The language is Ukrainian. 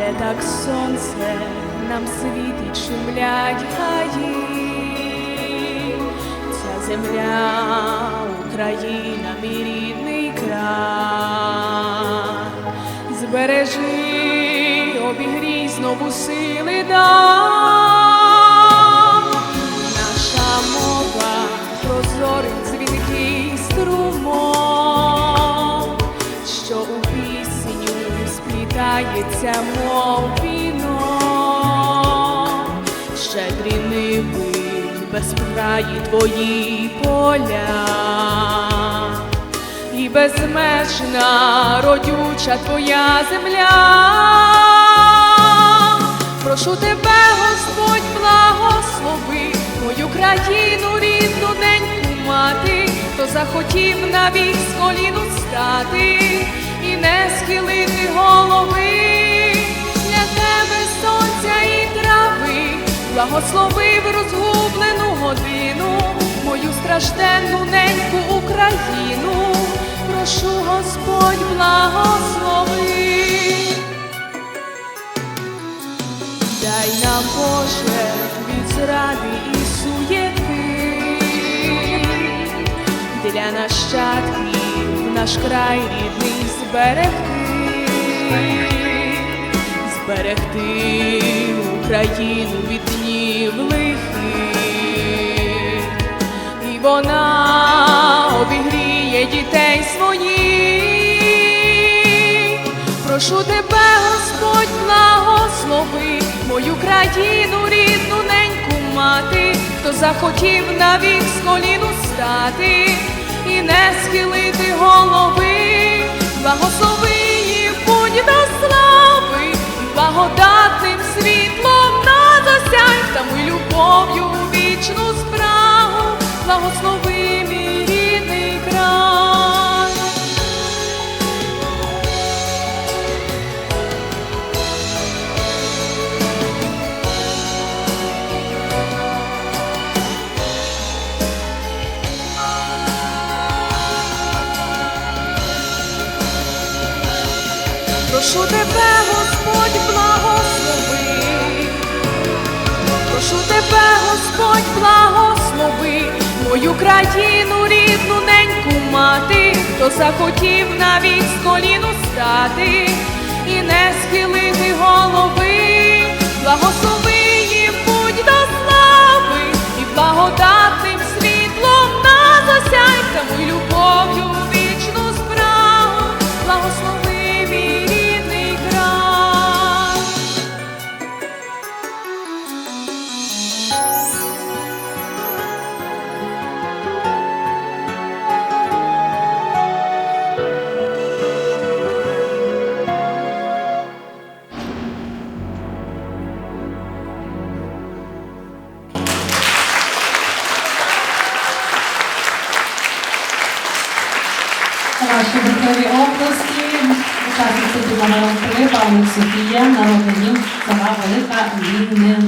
де так сонце нам світить, шумлять гаї, ця земля, Україна, мій рідний край, збережи, обігрій знову сили дам. Наша мова прозорий дзвінкий струмок, сплітається, мов віно, щедрі ниви, безкраї твої поля, і безмежна родюча твоя земля. Прошу тебе, Господь, благослови мою країну, рідну неньку мати, хто захотів навік з коліну стати не схилити голови для тебе сонця і трави, благословив розгублену годину, мою стражденну неньку Україну. Прошу, Господь, благослови. Дай нам Боже від зради і суєти, для нащадків наш край рідний зберегти, зберегти Україну від днів лихих, і вона обігріє дітей своїх. Прошу тебе, Господь, благослови мою країну, рідну неньку мати, хто захотів навік з коліну стати благослови їх, будь до слави, благодатним світлом на засяй, та ми любов'ю вічну Прошу тебе, Господь, благослови. Прошу тебе, Господь, благослови мою країну, рідну неньку мати, хто захотів навіть з коліну стати і не схилити голови, благослови їм, будь до слави і благодатним світлом на засяй, та ми любов'ю Ваші бурхливі області. учасниці номером 3, Павлик Софія, народний села Велика Віннина.